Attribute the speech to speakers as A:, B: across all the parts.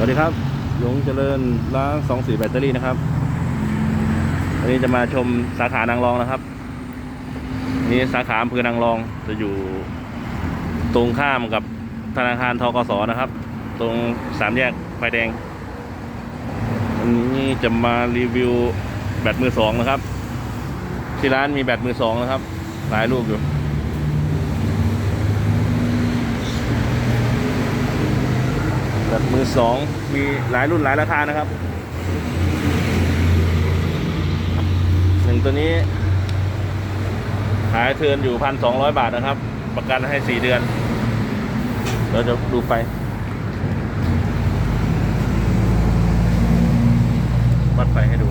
A: สวัสดีครับหยงเจริญร้านสองสีแบตเตอรี่นะครับ วันนี้จะมาชมสาขานางรองนะครับ นี่สาขาอำเภอนางรองจะอยู่ตรงข้ามกับธนาคารทกสนะครับ ตรงสามแยกไฟแดง วันนี้จะมารีวิวแบตมือสองนะครับ ที่ร้านมีแบตมือสองนะครับ หลายลูกอยู่ แบบมือสองมีหลายรุ่นหลายราคานะครับหนึ่งตัวนี้ ขายเทินอยู่พันสองร้อยบาทนะครับ ประกันให้สี่เดือน เราจะดูไฟวัดไฟให้ดู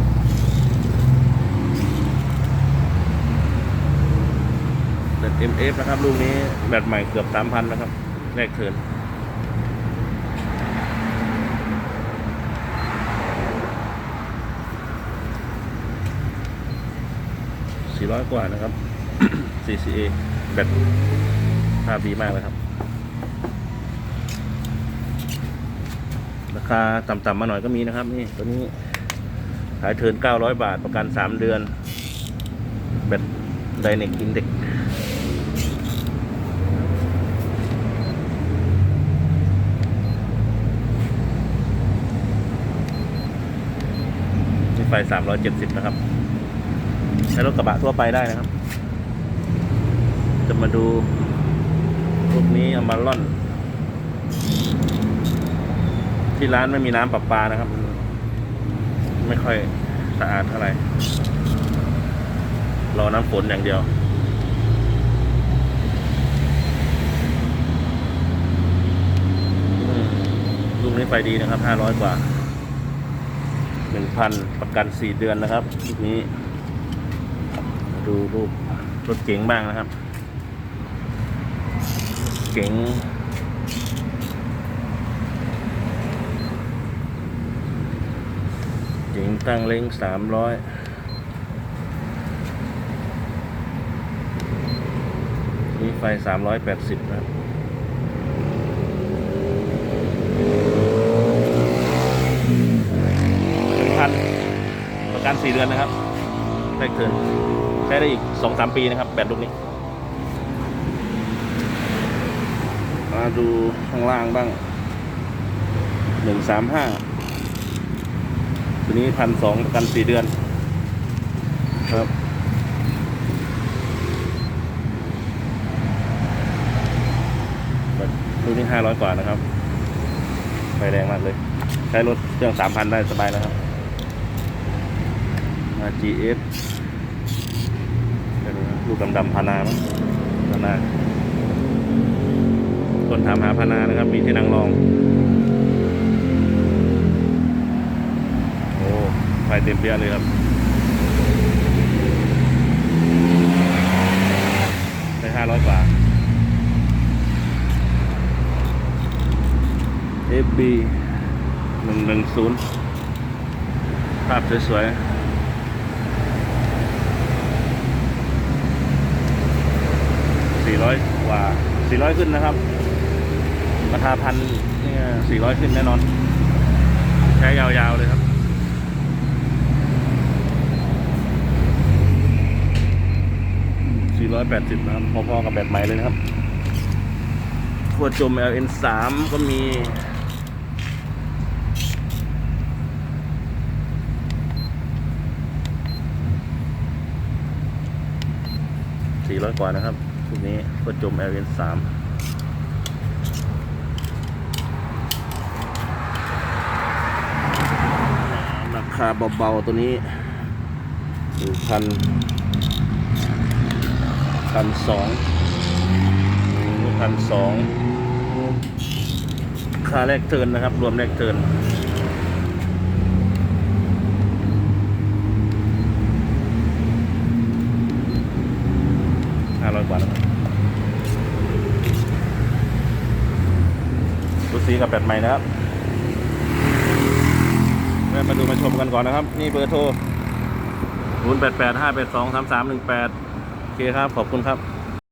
A: แบต MF นะครับ ลูกนี้แบตใหม่เกือบสามพันนะครับ แรกเทิน 400 กว่านะครับ CCA แบตภาพดีมากเลยครับ ราคาต่ำๆมาหน่อยก็มีนะครับ นี่ตัวนี้ขายเทิน 900 บาทประกัน 3 เดือน แบตไดเนกอินเด็กนี่ไฟ370 นะครับ ใช้รถกระบะทั่วไปได้นะครับ จะมาดูรูปนี้เอามาล่อน ที่ร้านไม่มีน้ำประปานะครับ ไม่ค่อยสะอาดเท่าไหร่รอน้ำฝนอย่างเดียวอืมลูกนี้ไฟดีนะครับห้าร้อยกว่าหนึ่งพันประกันสี่เดือนนะครับลูกนี้ ดูรูปรถเก๋งบ้างนะครับ เก๋งเก๋งตั้งเล้งสามร้อยนี่ไฟสามร้อยแปดสิบนะครับหนึ่งพันประกันสี่เดือนนะครับแรกเทิน ใช้ได้อีกสองสามปีนะครับ แบตลูกนี้ มาดูข้างล่างบ้างหนึ่งสามห้าตัวนี้พันสองประกันสี่เดือน ครับแบตตัวนี้ห้าร้อยกว่านะครับไฟแรงมากเลย ใช้รถเครื่องสามพันได้สบายแล้วครับมา GS ลูกดำๆพานามั้งพานาคนถามหาพานานะครับ มีที่นางรองโอ้ไฟเต็มเปี้ยเลยครับได้ห้าร้อยกว่า FB หนึ่งหนึ่งศูนย์ภาพสวยๆ สี่ร้อยกว่าสี่ร้อยขึ้นนะครับ ราคาพันเนี่ยสี่ร้อยขึ้นแน่นอน ใช้ยาวๆเลยครับสี่ร้อยแปดสิบนะครับ พอๆกับแบบใหม่เลยนะครับขวดจม LN สามก็มีสี่ร้อยกว่านะครับ พวนี้ก็จม l อ n สามราคาเบาๆตัวนี้หนึ่งพันพันสองพันสองค่าแรกเทิร์นนะครับ รวมแรกเทิร์น ร้อยกว่าแล้วดูสีกับแบตใหม่นะครับมาดูมาชมกันก่อนนะครับ นี่เบอร์โทร 0 8 8 5 8 2 3 3 1 8 โอเคครับ ขอบคุณครับ